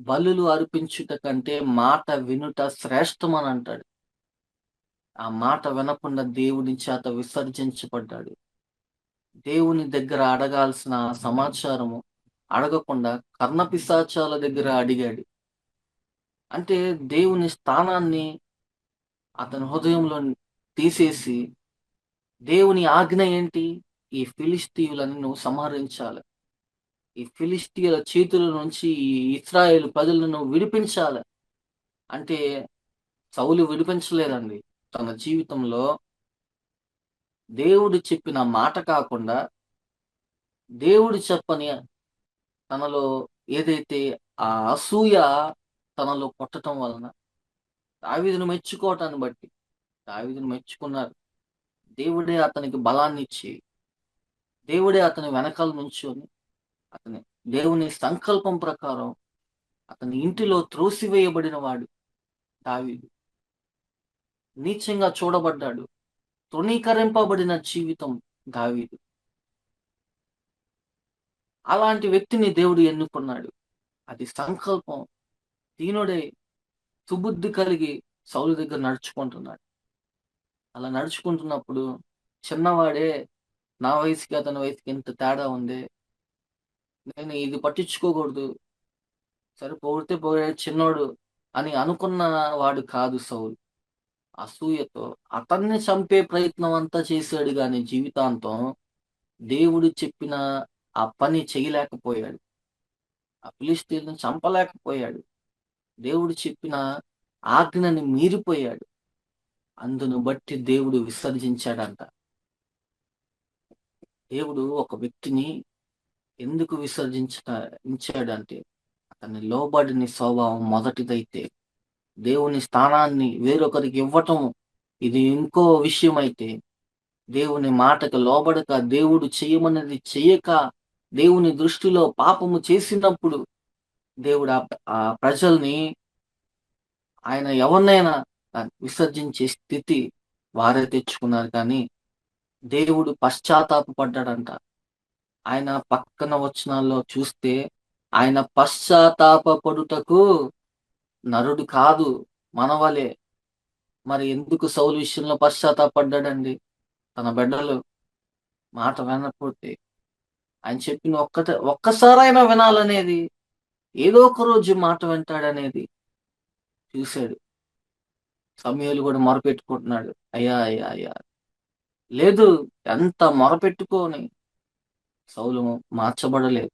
బలులు అర్పించుట కంటే మాట వినుట శ్రేష్టమని అంటాడు ఆ మాట వినకుండా దేవుని చేత విసర్జించబడ్డాడు. దేవుని దగ్గర అడగాల్సిన సమాచారము అడగకుండా కర్ణపిశాచాల దగ్గర అడిగాడు. అంటే దేవుని స్థానాన్ని అతని హృదయంలో తీసేసి దేవుని ఆజ్ఞ ఏంటి? ఈ ఫిలిస్తీయులను నువ్వు సంహరించాలి. ఈ ఫిలిస్టియల చేతుల నుంచి ఈ ఇస్రాయేల్ ప్రజలను విడిపించాలి. అంటే సౌలు విడిపించలేదండి. తన జీవితంలో దేవుడు చెప్పిన మాట కాకుండా దేవుడు చెప్పని తనలో ఏదైతే ఆ అసూయ తనలో కొట్టడం వలన దావీదును మెచ్చుకోవటాన్ని బట్టి దావీదును మెచ్చుకున్నారు. దేవుడే అతనికి బలాన్ని ఇచ్చి దేవుడే అతని వెనకాల నుంచొని అతని దేవుని సంకల్పం ప్రకారం అతని ఇంటిలో త్రోసివేయబడిన వాడు దావీదు. నీచంగా చూడబడ్డాడు తృణీకరింపబడిన జీవితం దావీదు. అలాంటి వ్యక్తిని దేవుడు ఎన్నుకున్నాడు. అది సంకల్పం దీనుడే సుబుద్ధి కలిగి సౌలు దగ్గర నడుచుకుంటున్నాడు. అలా నడుచుకుంటున్నప్పుడు చిన్నవాడే నా వయసుకి అతని వయసుకి ఎంత తేడా ఉంది? నేను ఇది పట్టించుకోకూడదు. సరే పోడితే పోయే చిన్నోడు అని అనుకున్న వాడు కాదు సౌలు. అసూయతో అతన్ని చంపే ప్రయత్నం అంతా చేశాడు కానీ జీవితాంతం దేవుడు చెప్పిన ఆ పని చేయలేకపోయాడు. ఆ ఫిలిస్తీన్ను చంపలేకపోయాడు. దేవుడు చెప్పిన ఆజ్ఞని మీరిపోయాడు. అందును బట్టి దేవుడు విసర్జించాడంట. దేవుడు ఒక వ్యక్తిని ఎందుకు విసర్జించాడంటే అతని లోబడిని స్వభావం మొదటిదైతే దేవుని స్థానాన్ని వేరొకరికి ఇవ్వటం. ఇది ఇంకో విషయం అయితే దేవుని మాటకు లోబడక దేవుడు చేయమన్నది చేయక దేవుని దృష్టిలో పాపము చేసినప్పుడు దేవుడు ఆ ప్రజల్ని ఆయన ఎవరినైనా విసర్జించే స్థితి వారే తెచ్చుకున్నారు కానీ దేవుడు పశ్చాత్తాపడ్డాడంట ఆయన పక్కన వచనాల్లో చూస్తే ఆయన పశ్చాత్తాపడుటకు నరుడు కాదు మనవలే మరి ఎందుకు సౌలు విషయంలో పశ్చాత్తాపడ్డాడండి తన బిడ్డలు మాట వినకపోతే. ఆయన చెప్పిన ఒక్కట ఒక్కసారైనా వినాలనేది. ఏదో ఒక రోజు మాట వింటాడనేది చూశాడు. సమయాలు కూడా మొరపెట్టుకుంటున్నాడు. అయ్యా అయ్యా అయ్యా. లేదు ఎంత మొరపెట్టుకొని సౌలు మార్చబడలేదు.